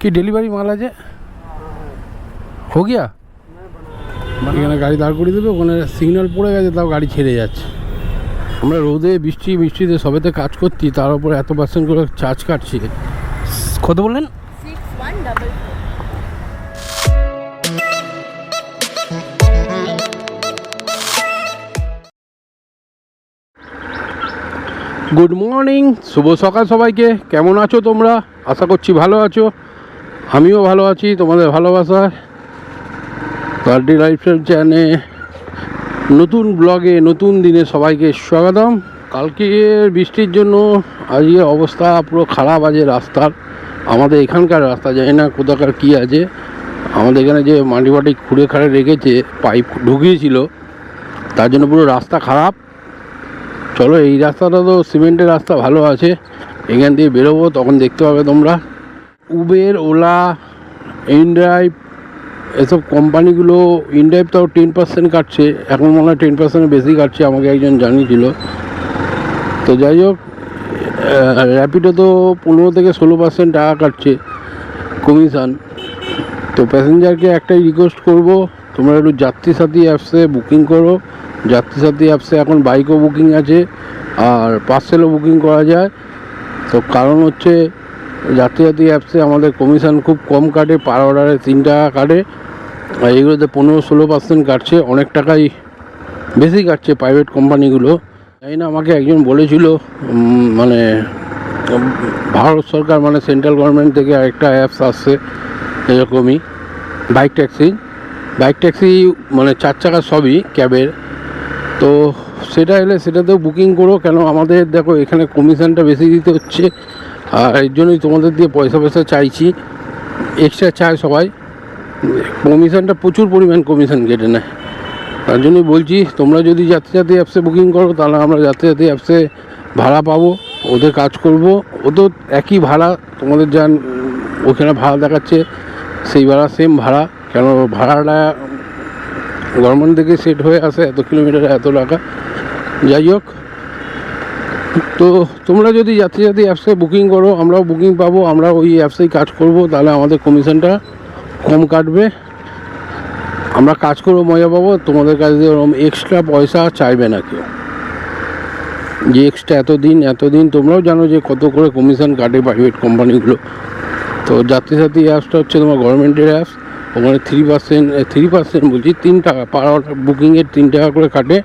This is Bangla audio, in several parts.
কি ডেলিভারি মাল আছে? হো গিয়া এখানে গাড়ি দাঁড় করিয়ে দেবে, ওখানে সিগন্যাল পড়ে গেছে, তাও গাড়ি ছেড়ে যাচ্ছে। আমরা রোদে বৃষ্টি বৃষ্টিতে সবেতে কাজ করছি, তার উপর এত পার্সেন্ট করে চার্জ কাটছি। কত বললেন. গুড মর্নিং শুভ সকাল সবাইকে, কেমন আছো তোমরা? আশা করছি ভালো আছো। আমিও ভালো আছি, তোমাদের ভালোবাসায় পার্টি লাইফস্টাইল চ্যানে নতুন ব্লগে নতুন দিনে সবাইকে স্বাগতম। কালকে বৃষ্টির জন্য আজকে অবস্থা পুরো খারাপ আছে রাস্তার। আমাদের এখানকার রাস্তা, জানি না কোথাকার কী আছে। আমাদের এখানে যে মাটি বাটি খুঁড়ে খাড়ে রেখেছে, পাইপ ঢুকিয়েছিল, তার জন্য পুরো রাস্তা খারাপ। চলো এই রাস্তাটা তো সিমেন্টের রাস্তা, ভালো আছে। এখান দিয়ে বেরোবো, তখন দেখতে পাবে তোমরা। উবের ওলা ইনড্রাইভ এসব কোম্পানিগুলো ইনড্রাইভ তাও টেন পার্সেন্ট কাটছে। এখন মনে হয় টেন পার্সেন্ট বেশি কাটছে, আমাকে একজন জানিয়েছিল। তো যাই হোক র্যাপিডো তো পনেরো থেকে ষোলো পার্সেন্ট টাকা কাটছে কমিশন তো প্যাসেঞ্জারকে একটাই রিকোয়েস্ট করব, তোমরা একটু যাত্রী সাথী অ্যাপসে বুকিং করো। যাত্রী সাথী অ্যাপসে এখন বাইকও বুকিং আছে, আর পার্সেলও বুকিং করা যায়। তো কারণ হচ্ছে যাত্রী অ্যাপসে আমাদের কমিশন খুব কম কাটে পার অর্ডারে তিন টাকা কাটে। আর এগুলোতে পনেরো ষোলো পার্সেন্ট কাটছে, অনেক টাকাই বেশি কাটছে প্রাইভেট কোম্পানিগুলো তাই না, আমাকে একজন বলেছিল মানে ভারত সরকার মানে সেন্ট্রাল গভর্নমেন্ট থেকে আরেকটা অ্যাপস আসছে, এরকমই বাইক ট্যাক্সি বাইক ট্যাক্সি মানে চার চাকা সবই ক্যাবের তো সেটা এলে সেটাতেও বুকিং করো, কেন আমাদের দেখো এখানে কমিশনটা বেশি দিতে হচ্ছে। আর এর জন্যই তোমাদের দিয়ে পয়সা পয়সা চাইছি। এক্সট্রা চায় সবাই। কমিশনটা প্রচুর পরিমাণ কমিশন কেটে নেয়। তার জন্যই বলছি, তোমরা যদি যাত্রী যাত্রী অ্যাপসে বুকিং করো, তাহলে আমরা যাত্রী যাত্রী অ্যাপসে ভাড়া পাবো, ওদের কাজ করব। ওদের একই ভাড়া, তোমাদের যান ওখানে ভাড়া দেখাচ্ছে, সেই ভাড়া সেম ভাড়া। কেন ভাড়াটা গভর্নমেন্ট থেকে সেট হয়ে আসে এত কিলোমিটারে এত টাকা? যাই হোক তো তোমরা যদি যাত্রী যাত্রী অ্যাপসে বুকিং করো, আমরাও বুকিং পাবো আমরা ওই অ্যাপসেই কাজ করব, তাহলে আমাদের কমিশনটা কম কাটবে। আমরা কাজ করব মজা পাবো, তোমাদের কাছে ওরকম এক্সট্রা পয়সা চাইবে না কেউ। যে এক্সট্রা এতদিন এতদিন তোমরাও জানো যে কত করে কমিশন কাটে প্রাইভেট কোম্পানিগুলো তো যাত্রী সাথী অ্যাপসটা হচ্ছে তোমার গভর্নমেন্টের অ্যাপস ওখানে থ্রি পার্সেন্ট থ্রি পার্সেন্ট বলছি, তিন টাকা পার বুকিংয়ের তিন টাকা করে কাটে।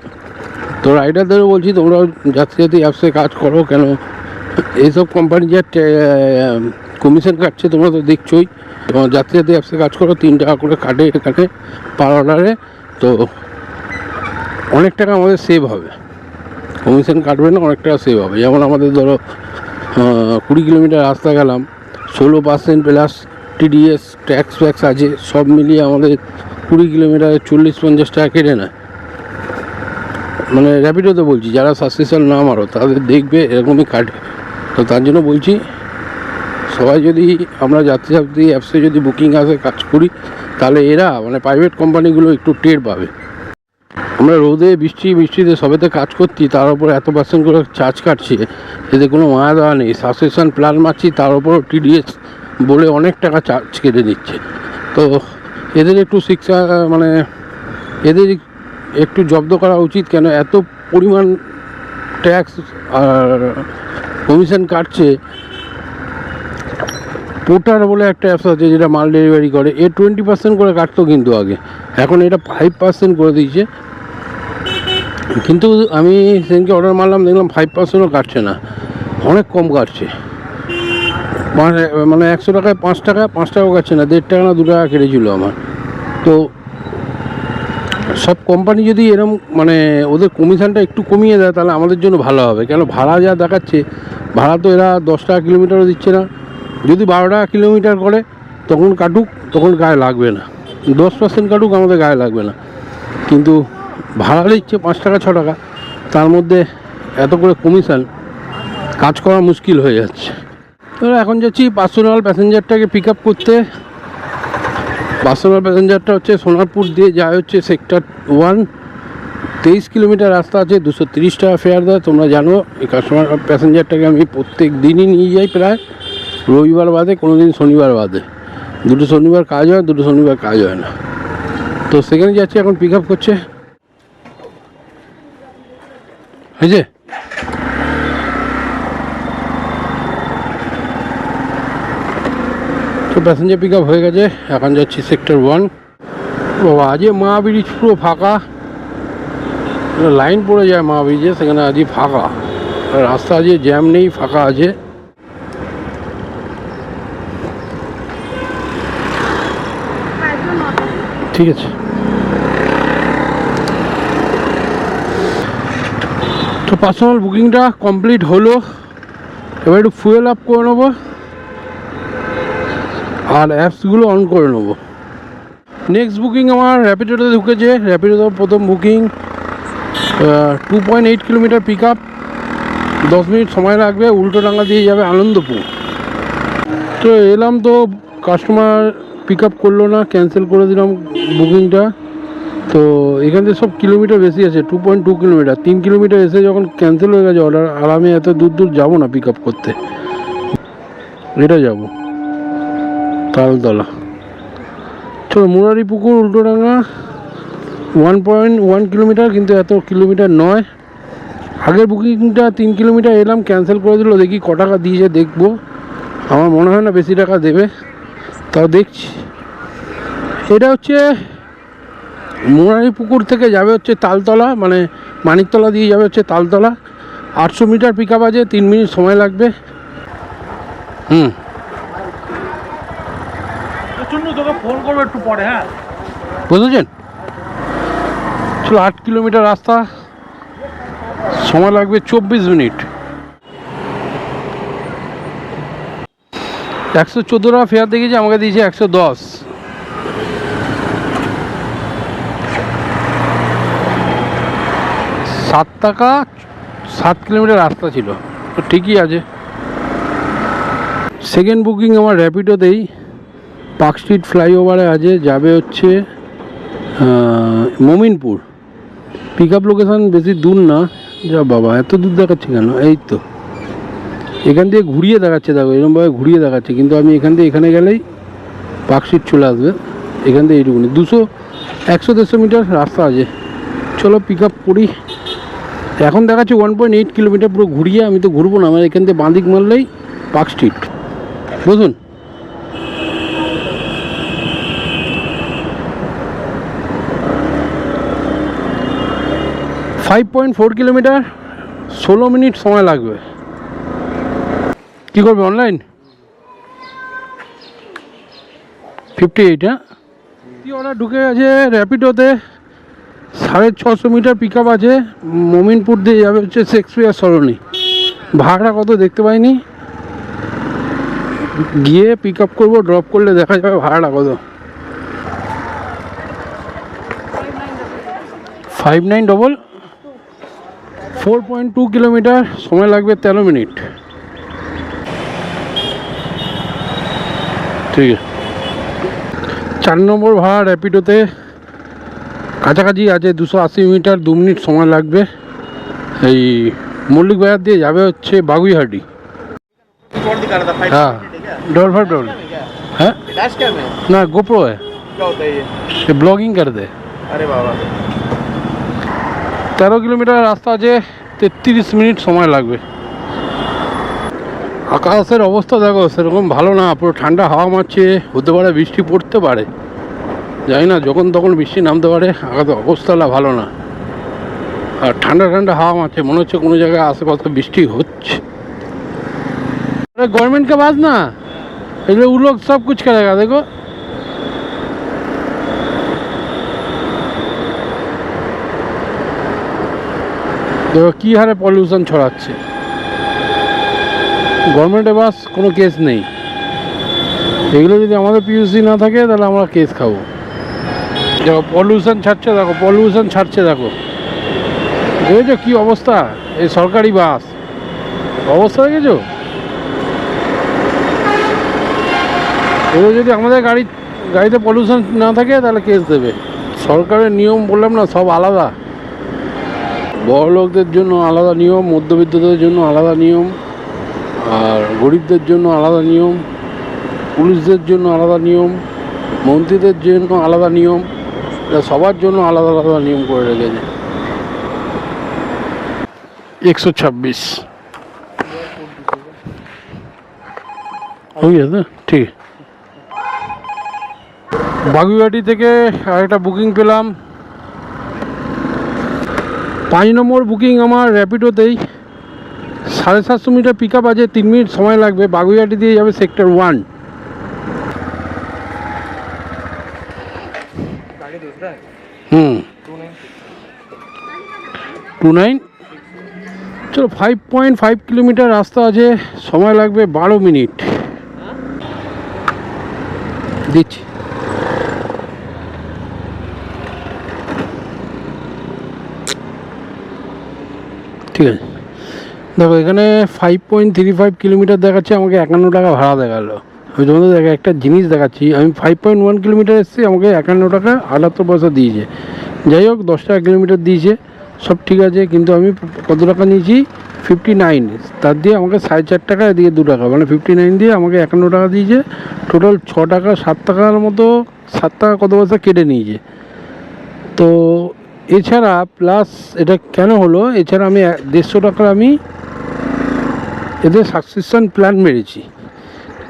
তো রাইডারদেরও বলছি, তোমরা যাত্রী সাথী অ্যাপসে কাজ করো কেন? এইসব কোম্পানি যা কমিশন কাটছে তোমরা তো দেখছোই। যাত্রী সাথী অ্যাপসে কাজ করো, তিন টাকা করে কাটে কাটে পার অর্ডারে তো অনেক টাকা আমাদের সেভ হবে। কমিশন কাটবে না, অনেক টাকা সেভ হবে। যেমন আমাদের ধরো কুড়ি কিলোমিটার রাস্তা গেলাম, ষোলো percent plus TDS tax fax আছে, সব মিলিয়ে আমাদের কুড়ি কিলোমিটারে চল্লিশ পঞ্চাশ টাকা কেটে নেয়। মানে র্যাপিডোতে বলছি, যারা সাবস্ক্রিপশন না মারো, তাদের দেখবে এরকমই কাটে তো তার জন্য বলছি, সবাই যদি আমরা যাত্রী যাত্রী অ্যাপসে যদি বুকিং আসে, কাজ করি, তাহলে এরা মানে প্রাইভেট কোম্পানিগুলো একটু টের পাবে। আমরা রোদে বৃষ্টি, বৃষ্টিতে সবেতে কাজ করছি, তার উপর এত পার্সেন্ট করে চার্জ কাটছে, এতে কোনো মায়া দেওয়া নেই। সাবস্ক্রিপশন প্ল্যান মারছি, তার উপর টিডিএস বলে অনেক টাকা চার্জ কেটে দিচ্ছে। তো এদের একটু শিক্ষা মানে এদের একটু জব্দ করা উচিত কেন? এত পরিমাণ ট্যাক্স আর কমিশন কাটছে। পোর্টার বলে একটা অ্যাপস আছে যেটা মাল ডেলিভারি করে। এ টোয়েন্টি পার্সেন্ট করে কাটতো কিন্তু আগে। এখন এটা ফাইভ পার্সেন্ট করে দিয়েছে। কিন্তু আমি সেদিনকে অর্ডার মারলাম, দেখলাম ফাইভ পার্সেন্টও কাটছে না। অনেক কম কাটছে। মানে মানে একশো টাকায় পাঁচ টাকা, পাঁচ টাকাও কাটছে না। দেড় টাকা না দু টাকা কেটেছিল আমার। তো সব কোম্পানি যদি এরম মানে ওদের কমিশনটা একটু কমিয়ে দেয়, তাহলে আমাদের জন্য ভালো হবে। কেন? ভাড়া যা দেখাচ্ছে, ভাড়া তো এরা দশ টাকা কিলোমিটারও দিচ্ছে না। যদি বারো টাকা কিলোমিটার করে, তখন কাটুক, তখন গায়ে লাগবে না। দশ পার্সেন্ট কাটুক, আমাদের গায়ে লাগবে না। কিন্তু ভাড়া দিচ্ছে পাঁচ টাকা, ছ টাকা, তার মধ্যে এত করে কমিশন কাজ করা মুশকিল হয়ে যাচ্ছে। তো এখন যাচ্ছি পার্সোনাল প্যাসেঞ্জারটাকে পিক আপ করতে। পার্সোনাল প্যাসেঞ্জারটা হচ্ছে সোনারপুর দিয়ে যায় হচ্ছে সেক্টর ওয়ান। তেইশ কিলোমিটার রাস্তা আছে, দুশো তিরিশ টাকা ফেয়ার দেয়, তোমরা জানো, এই কাস্টমার প্যাসেঞ্জারটাকে আমি প্রত্যেক দিনই নিয়ে যাই প্রায়। রবিবার বাদে কোনো দিন শনিবার বাদে। দুটো শনিবার কাজ হয়, দুটো শনিবার কাজ হয় না। তো সেখানে যাচ্ছি, এখন পিক আপ করছে হয়েছে তো প্যাসেঞ্জার পিক হয়ে গেছে, এখন যাচ্ছি সেক্টর ওয়ান বাবা, আজকে মা ব্রিজ পুরো ফাঁকা। লাইন পড়ে যায় মা ব্রিজে সেখানে আজকে ফাঁকা। রাস্তা আজকে জ্যাম নেই, ফাঁকা আছে। ঠিক আছে। তো পার্সোনাল বুকিংটা কমপ্লিট হলো। এবার একটু ফুয়েল আপ করে নেব। আর অ্যাপসগুলো অন করে নেব। নেক্সট বুকিং আমার র্যাপিডোতে ঢুকেছে। র্যাপিডোতে প্রথম booking two point eight kilometre pick up দশ মিনিট সময় লাগবে উল্টো ডাঙ্গা দিয়ে যাবে আনন্দপুর। তো এলাম তো কাস্টমার পিক আপ করল না ক্যান্সেল করে দিলাম বুকিংটা তো এখান থেকে সব কিলোমিটার বেশি আছে টু পয়েন্ট টু কিলোমিটার তিন কিলোমিটার এসে যখন ক্যান্সেল হয়ে গেছে অর্ডার আর আমি এত দূর দূর যাব না পিক আপ করতে। এটা যাব। তালতলা চলো, Murari Pukur, Ultadanga one point one kilometre কিন্তু এত কিলোমিটার নয়। আগের বুকিংটা তিন কিলোমিটার এলাম ক্যান্সেল করে দিল, দেখি ক টাকা দিয়েছে, দেখব। আমার মনে হয় না বেশি টাকা দেবে। তাও দেখছি। এটা হচ্ছে মুরারি পুকুর থেকে যাবে হচ্ছে তালতলা মানে মানিকতলা দিয়ে যাবে হচ্ছে তালতলা। আটশো মিটার পিক আপ আছে, তিন মিনিট সময় লাগবে। হুম চুন্নু তোকে ফোন করব একটু পরে হ্যাঁ। বুঝেছেন? চলো আট কিলোমিটার রাস্তা, সময় লাগবে চব্বিশ মিনিট। একশো চোদ্দ টাকা ফেয়ার দেখেছি আমাকে দিয়েছে একশো দশ। সাত টাকা, সাত কিলোমিটার রাস্তা ছিল। তো ঠিকই আছে। সেকেন্ড বুকিং আমার র্যাপিডোতেই পার্ক স্ট্রিট ফ্লাইওভারে আছে যাবে হচ্ছে মমিনপুর। পিক আপ লোকেশান বেশি দূর না। যা বাবা, এত দূর দেখাচ্ছে কেন? এই তো। এখান থেকে ঘুরিয়ে দেখাচ্ছে, দেখো এরকমভাবে ঘুরিয়ে দেখাচ্ছে। কিন্তু আমি এখান থেকে এখানে গেলেই পার্ক স্ট্রিট চলে আসবে। এখান থেকে এইটুকুনি দুশো, একশো, দেড়শো মিটার রাস্তা আছে। চলো পিক আপ করি। এখন দেখাচ্ছে ওয়ান পয়েন্ট এইট কিলোমিটার পুরো ঘুরিয়ে, আমি তো ঘুরবো না। আমার এখান থেকে বাঁদিক মারলেই পার্ক স্ট্রিট। বুঝুন ফাইভ পয়েন্ট ফোর কিলোমিটার ষোলো মিনিট সময় লাগবে। কী করবে অনলাইন ফিফটি এইট হ্যাঁ অর্ডার ঢুকে গেছে র্যাপিডোতে সাড়ে ছশো মিটার পিক আপ আছে। মমিনপুর দিয়ে যাবে হচ্ছে শেক্সপিয়ার সরণি ভাড়া কত দেখতে পাইনি। গিয়ে পিক আপ করব ড্রপ করলে দেখা যাবে ভাড়াটা কত। Five nine double four point two kilometre সময় লাগবে তেরো মিনিট ঠিক আছে চার নম্বর ভাড়া র্যাপিডোতে কাছাকাছি আছে দুশো আশি মিটার দু মিনিট সময় লাগবে এই মল্লিক বাজার দিয়ে যাবে হচ্ছে বাগুইহাটি कौन दिखा रहा था फाइव हाँ डबल फाइव डबल है डैश कैम है ना गोप्रो है क्या होता है ये ये ब्लॉगिंग कर दे अरे बाबा তেরো কিলোমিটার রাস্তা আছে তেত্রিশ মিনিট সময় লাগবে আকাশের অবস্থা দেখো সেরকম ভালো না পুরো ঠান্ডা হাওয়া মারছে হতে পারে বৃষ্টি পড়তে পারে জানি না যখন তখন বৃষ্টি নামতে পারে আকাশের অবস্থাটা ভালো না আর ঠান্ডা ঠান্ডা হাওয়া মারছে মনে হচ্ছে কোনো জায়গায় আশেপাশে বৃষ্টি হচ্ছে अरे गवर्नमेंट के पास ना इसलिए वो लोग सब कुछ करेगा देखो দেখো কী হারে পলিউশন ছড়াচ্ছে? গভর্নমেন্টে বাস, কোনো কেস নেই। এগুলো যদি আমাদের পিউসি না থাকে, তাহলে আমরা কেস খাব। দেখো পলিউশন ছাড়ছে, দেখো পলিউশন ছাড়ছে, দেখো। দেখেছ কী অবস্থা? এই সরকারি বাস। অবস্থা দেখেছ? এগুলো যদি আমাদের গাড়ি, গাড়িতে পলিউশন না থাকে, তাহলে কেস দেবে। সরকারের নিয়ম বললাম না, সব আলাদা। বড় লোকদের জন্য আলাদা নিয়ম, মধ্যবিত্তদের জন্য আলাদা নিয়ম, আর গরিবদের জন্য আলাদা নিয়ম, পুলিশদের জন্য আলাদা নিয়ম, মন্ত্রীদের জন্য আলাদা নিয়ম সবার জন্য আলাদা আলাদা নিয়ম করে রেখেছে। একশো ছাব্বিশ। ঠিক। বাগুইহাটি থেকে আরেকটা বুকিং পেলাম। পাঁচ নম্বর বুকিং আমার র্যাপিডোতেই সাড়ে সাতশো মিটার পিক আপ আছে, তিন মিনিট সময় লাগবে। বাগুইয়াটি দিয়ে যাবে সেক্টর ওয়ান হুম। টু নাইন চলো ফাইভ পয়েন্ট ফাইভ কিলোমিটার রাস্তা আছে, সময় লাগবে বারো মিনিট। দিচ্ছি। ঠিক আছে। দেখো, এখানে five point three five kilometre দেখাচ্ছে, আমাকে একান্ন টাকা ভাড়া দেখাল। আমি তোমাদের দেখা একটা জিনিস দেখাচ্ছি, আমি ফাইভ পয়েন্ট ওয়ান কিলোমিটার এসেছি, আমাকে একান্ন টাকা আটাত্তর পয়সা দিয়েছে। যাই হোক, দশ টাকা কিলোমিটার দিয়েছে, সব ঠিক আছে, কিন্তু আমি কত টাকা নিয়েছি? ফিফটি নাইন তার দিয়ে আমাকে সাড়ে চার টাকা দিয়ে দু টাকা মানে ফিফটি নাইন দিয়ে আমাকে একান্ন টাকা দিয়েছে। টোটাল ছ টাকা, সাত টাকার মতো, সাত টাকা কত পয়সা কেটে নিয়েছে। তো এছাড়া প্লাস এটা কেন হলো? এছাড়া আমি দেড়শো টাকার আমি এদের সাকসেশন প্ল্যান মেরেছি।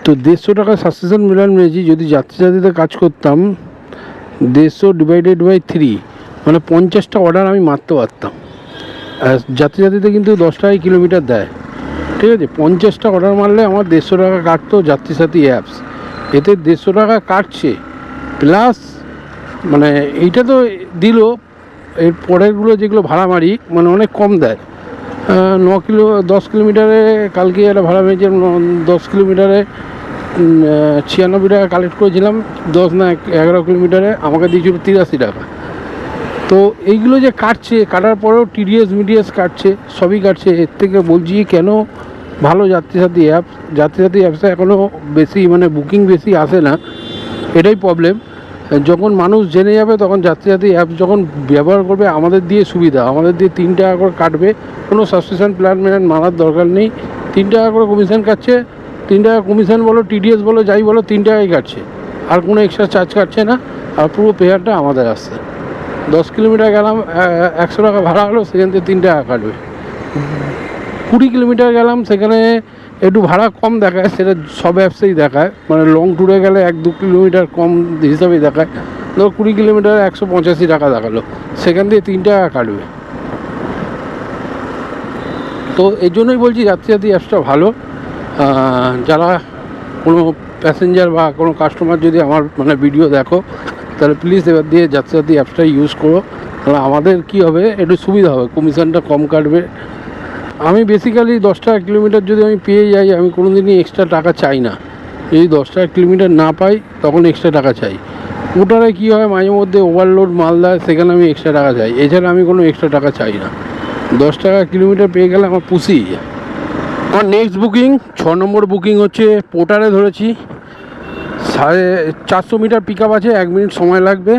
তো দেড়শো টাকা সাকসেশন প্ল্যান মেরেছি, যদি যাত্রী যাত্রীতে কাজ করতাম, দেড়শো ডিভাইডেড বাই থ্রি মানে পঞ্চাশটা অর্ডার আমি মারতে পারতাম। আর যাত্রী যাত্রীতে কিন্তু দশ টাকায় কিলোমিটার দেয়। ঠিক আছে? পঞ্চাশটা অর্ডার মারলে আমার দেড়শো টাকা কাটতো যাত্রী সাথী অ্যাপস এতে দেড়শো টাকা কাটছে। প্লাস মানে এইটা তো দিল এর পরেরগুলো যেগুলো ভাড়া মারি মানে অনেক কম দেয়। ন কিলো, দশ কিলোমিটারে কালকে একটা ভাড়া মেরেছিলাম ন- দশ কিলোমিটারে ছিয়ানব্বই টাকা কালেক্ট করেছিলাম, দশ না এগারো কিলোমিটারে, আমাকে দিয়েছিল তিরাশি টাকা। তো এইগুলো যে কাটছে, কাটার পরেও টিডিএস মিডিএস কাটছে, সবই কাটছে, এর থেকে বলছি কেন ভালো যাত্রী সাথী অ্যাপ যাত্রী সাথী অ্যাপসে এখনও বেশি মানে বুকিং বেশি আসে না, এটাই প্রবলেম যখন মানুষ জেনে যাবে, তখন যাত্রী সাথী অ্যাপ যখন ব্যবহার করবে, আমাদের দিয়ে সুবিধা। আমাদের দিয়ে তিন টাকা করে কাটবে। কোনো সাবস্ক্রিপশন প্ল্যান ম্যান মারার দরকার নেই। তিন টাকা করে কমিশন কাটছে। তিন টাকা কমিশন বলো টিডিএস বলো, যাই বলো, তিন টাকাই কাটছে। আর কোনো এক্সট্রা চার্জ কাটছে না। আর পুরো পেয়ারটা আমাদের আসছে। দশ কিলোমিটার গেলাম একশো টাকা ভাড়া হলো, সেখান থেকে তিন টাকা কাটবে। কুড়ি কিলোমিটার গেলাম, সেখানে একটু ভাড়া কম দেখায়, সেটা সব অ্যাপসেই দেখায়। মানে লং ট্যুরে গেলে এক দু কিলোমিটার কম হিসাবেই দেখায়। ধরো কুড়ি কিলোমিটার একশো পঁচাশি টাকা দেখাল, সেখান দিয়ে তিন টাকা কাটবে। তো এই জন্যই বলছি, যাত্রী যাত্রী অ্যাপসটা ভালো। যারা কোনো প্যাসেঞ্জার বা কোনো কাস্টমার যদি আমার মানে ভিডিও দেখো, তাহলে প্লিজ এবার দিয়ে যাত্রী যাত্রী অ্যাপসটা ইউজ করো। তাহলে আমাদের কি হবে, একটু সুবিধা হবে। কমিশনটা কম কাটবে। আমি বেসিক্যালি দশ টাকা কিলোমিটার যদি আমি পেয়ে যাই, আমি কোনো দিনই এক্সট্রা টাকা চাই না। যদি দশ টাকা কিলোমিটার না পাই, তখন এক্সট্রা টাকা চাই। ওটারে কি হয়, মাঝে মধ্যে ওভারলোড মাল দেয়, সেখানে আমি এক্সট্রা টাকা চাই। এছাড়া আমি কোনো এক্সট্রা টাকা চাই না। দশ টাকা কিলোমিটার পেয়ে গেলে আমার পুষিয়ে যায় আমার নেক্সট বুকিং ছ নম্বর বুকিং হচ্ছে পোটারে ধরেছি। সাড়ে চারশো মিটার পিক আছে, এক মিনিট সময় লাগবে।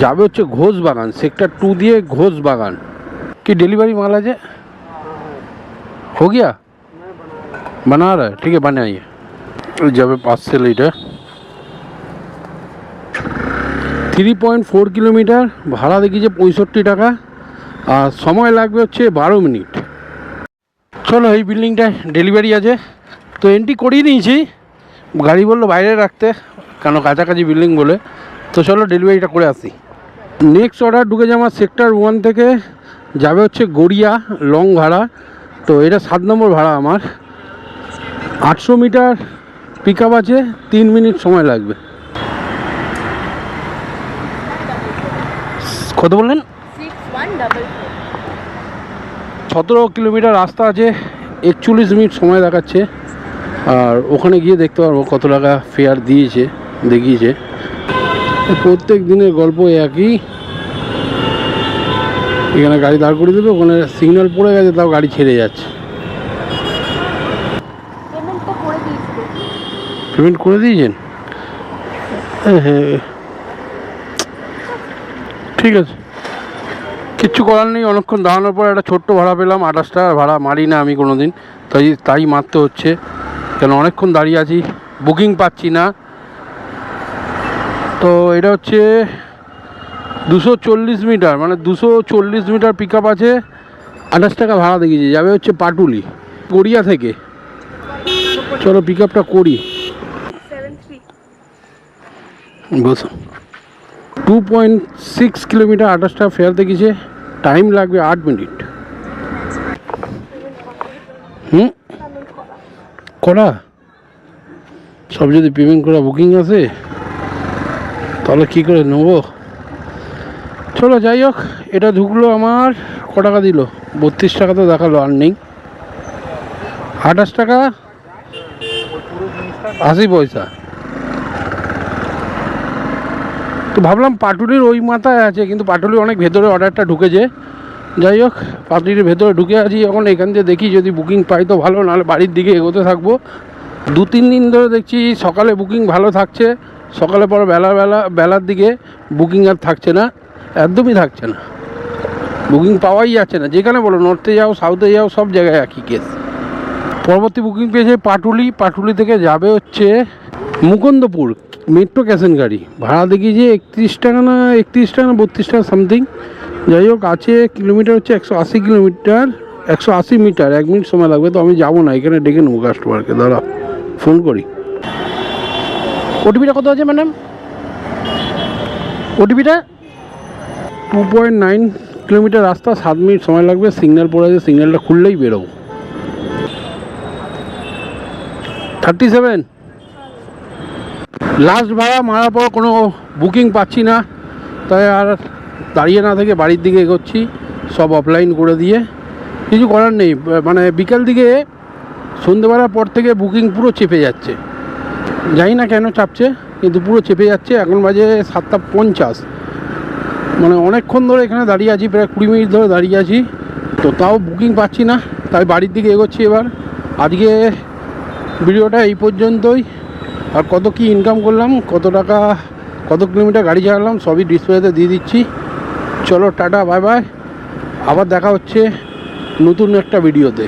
যাবে হচ্ছে ঘোষ বাগান সেক্টর টু দিয়ে ঘোষ বাগান। কি ডেলিভারি মাল আছে? हो गया बना रहा है ठीक है बनाइए যাবে পাঁচশো litre three point four kilometre ভাড়া দেখিয়েছে পঁয়ষট্টি টাকা আর সময় লাগবে হচ্ছে বারো মিনিট চলো এই বিল্ডিংটা ডেলিভারি আছে তো এন্ট্রি করিয়ে নিয়েছি গাড়ি বললো বাইরে রাখতে কেন কাছাকাছি বিল্ডিং বলে তো চলো ডেলিভারিটা করে আসি নেক্সট অর্ডার ঢুকে যাওয়া আমার সেক্টর ওয়ান থেকে যাবে হচ্ছে গড়িয়া লং ভাড়া তো এটা সাত নম্বর ভাড়া আমার। আটশো মিটার পিক আপ আছে, তিন মিনিট সময় লাগবে। কত বললেন. সতেরো কিলোমিটার রাস্তা আছে, একচল্লিশ মিনিট সময় দেখাচ্ছে। আর ওখানে গিয়ে দেখতে পারব কত টাকা ফেয়ার দিয়েছে, দেখিয়েছে। প্রত্যেক দিনের গল্প একই। এখানে গাড়ি দাঁড় করে দেবে ওখানে সিগন্যাল পড়ে গেছে তাও গাড়ি ছেড়ে যাচ্ছে। পেমেন্ট করে দিয়েছেন? হ্যাঁ ঠিক আছে। কিচ্ছু করার নেই অনেকক্ষণ দাঁড়ানোর পর একটা ছোট্ট ভাড়া পেলাম আঠাশ টাকার ভাড়া মারি না আমি কোনো দিন তাই তাই মারতে হচ্ছে। কেন অনেকক্ষণ দাঁড়িয়ে আছি বুকিং পাচ্ছি না। তো এটা হচ্ছে দুশো চল্লিশ মিটার মানে দুশো চল্লিশ মিটার পিক আপ আছে। আঠাশ টাকা ভাড়া দেখিয়েছে, যাবে হচ্ছে পাটুলি গড়িয়া থেকে। চলো পিক আপটা করি। বসুন টু পয়েন্ট সিক্স কিলোমিটার আঠাশ টাকা ফেয়ার দেখিয়েছে টাইম লাগবে আট মিনিট হুম? করা? সব যদি পেমেন্ট করা বুকিং আছে তাহলে কী করে নেব? চলো, যাই হোক, এটা ঢুকলো আমার ক টাকা দিল? বত্রিশ টাকা তো দেখাল আর নেই আঠাশ টাকা, আশি পয়সা। তো ভাবলাম পাটুলির ওই মাথায় আছে, কিন্তু পাটুলি অনেক ভেতরে অর্ডারটা ঢুকেছে। যাই হোক, পাটুলির ভেতরে ঢুকে আছি, এখন এখান থেকে দেখি যদি বুকিং পাই তো ভালো, নাহলে বাড়ির দিকে এগোতে থাকব। দু, তিন দিন ধরে দেখছি সকালে বুকিং ভালো থাকছে, সকালে পর বেলা বেলা, বেলার দিকে বুকিং আর থাকছে না। একদমই থাকছে না। বুকিং পাওয়াই যাচ্ছে না। যেখানে বলো নর্থে যাও সাউথে যাও সব জায়গায় একই কেস পরবর্তী বুকিং পেয়েছে পাটুলি। পাটুলি থেকে যাবে হচ্ছে মুকুন্দপুর মেট্রো ক্যাশন গাড়ি। ভাড়া দেখি যে একত্রিশ টাকা না একত্রিশ টাকা না বত্রিশ টাকা সামথিং যাই হোক আছে কিলোমিটার হচ্ছে একশো আশি কিলোমিটার একশো আশি মিটার এক মিনিট সময় লাগবে তো আমি যাব না। এখানে ডেকে নেব কাস্টমারকে দাঁড়া ফোন করি। ওটিপিটা কত আছে ম্যাডাম ওটিপিটা টু পয়েন্ট নাইন কিলোমিটার রাস্তা, সাত মিনিট সময় লাগবে সিগন্যাল পড়ে আছে সিগন্যালটা খুললেই বেরোবো। থার্টি সেভেন লাস্ট ভাড়া মারার পর কোনো বুকিং পাচ্ছি না, তাই আর দাঁড়িয়ে না থেকে বাড়ির দিকে এগোচ্ছি, সব অফলাইন করে দিয়ে। কিছু করার নেই মানে বিকাল দিকে সন্ধেবেলার পর থেকে বুকিং পুরো চেপে যাচ্ছে। জানি না কেন চাপছে, কিন্তু পুরো চেপে যাচ্ছে, এখন বাজে সাতটা পঞ্চাশ। মানে অনেকক্ষণ ধরে এখানে দাঁড়িয়ে আছি, প্রায় কুড়ি মিনিট ধরে দাঁড়িয়ে আছি। তো তাও বুকিং পাচ্ছি না, তাই বাড়ির দিকে এগোচ্ছি এবার। আজকে ভিডিওটা এই পর্যন্তই। আর কত কি ইনকাম করলাম, কত টাকা, কত কিলোমিটার গাড়ি চালালাম, সবই ডিসপ্লেতে দিয়ে দিচ্ছি। চলো টাটা বাই বাই আবার দেখা হচ্ছে নতুন একটা ভিডিওতে